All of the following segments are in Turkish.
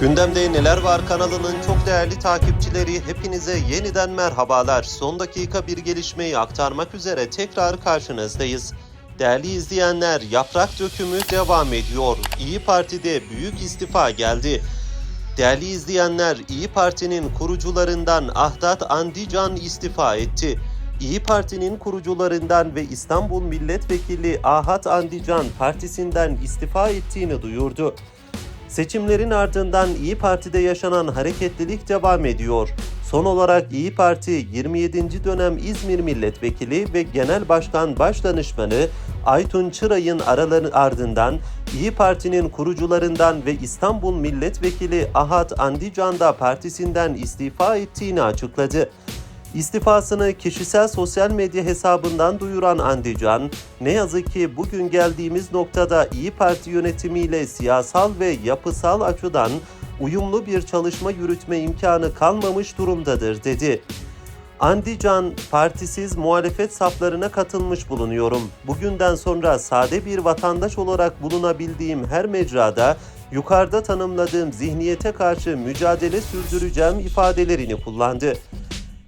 Gündemde Neler Var kanalının çok değerli takipçileri hepinize yeniden merhabalar. Son dakika bir gelişmeyi aktarmak üzere tekrar karşınızdayız. Değerli izleyenler yaprak dökümü devam ediyor. İyi Parti'de büyük istifa geldi. Değerli izleyenler İyi Parti'nin kurucularından Ahdat Andican istifa etti. İyi Parti'nin kurucularından ve İstanbul Milletvekili Ahat Andican partisinden istifa ettiğini duyurdu. Seçimlerin ardından İyi Parti'de yaşanan hareketlilik devam ediyor. Son olarak İyi Parti 27. dönem İzmir Milletvekili ve Genel Başkan Başdanışmanı Aytun Çıray'ın araları ardından İyi Parti'nin kurucularından ve İstanbul Milletvekili Ahat Andican da partisinden istifa ettiğini açıkladı. İstifasını kişisel sosyal medya hesabından duyuran Andican, ne yazık ki bugün geldiğimiz noktada İyi Parti yönetimiyle siyasal ve yapısal açıdan uyumlu bir çalışma yürütme imkanı kalmamış durumdadır dedi. Andican, partisiz muhalefet saflarına katılmış bulunuyorum. Bugünden sonra sade bir vatandaş olarak bulunabildiğim her mecrada yukarıda tanımladığım zihniyete karşı mücadele sürdüreceğim ifadelerini kullandı.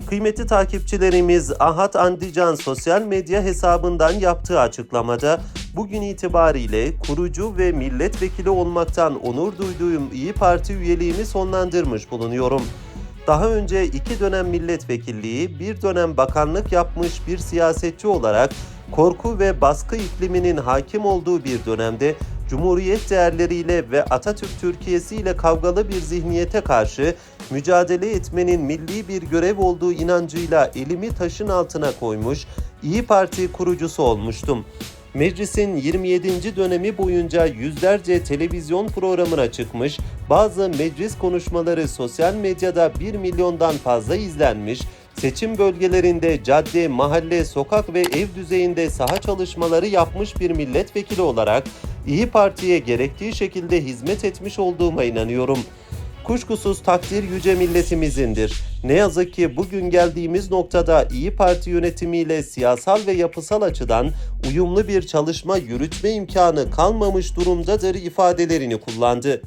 Kıymetli takipçilerimiz Ahat Andican sosyal medya hesabından yaptığı açıklamada bugün itibariyle kurucu ve milletvekili olmaktan onur duyduğum İyi Parti üyeliğimi sonlandırmış bulunuyorum. Daha önce iki dönem milletvekilliği, bir dönem bakanlık yapmış bir siyasetçi olarak korku ve baskı ikliminin hakim olduğu bir dönemde Cumhuriyet değerleriyle ve Atatürk Türkiye'si ile kavgalı bir zihniyete karşı mücadele etmenin milli bir görev olduğu inancıyla elimi taşın altına koymuş, İyi Parti kurucusu olmuştum. Meclisin 27. dönemi boyunca yüzlerce televizyon programına çıkmış, bazı meclis konuşmaları sosyal medyada 1 milyondan fazla izlenmiş, seçim bölgelerinde cadde, mahalle, sokak ve ev düzeyinde saha çalışmaları yapmış bir milletvekili olarak İyi Parti'ye gerektiği şekilde hizmet etmiş olduğuma inanıyorum. Kuşkusuz takdir yüce milletimizindir. Ne yazık ki bugün geldiğimiz noktada İyi Parti yönetimiyle siyasal ve yapısal açıdan uyumlu bir çalışma yürütme imkanı kalmamış durumdadır ifadelerini kullandı.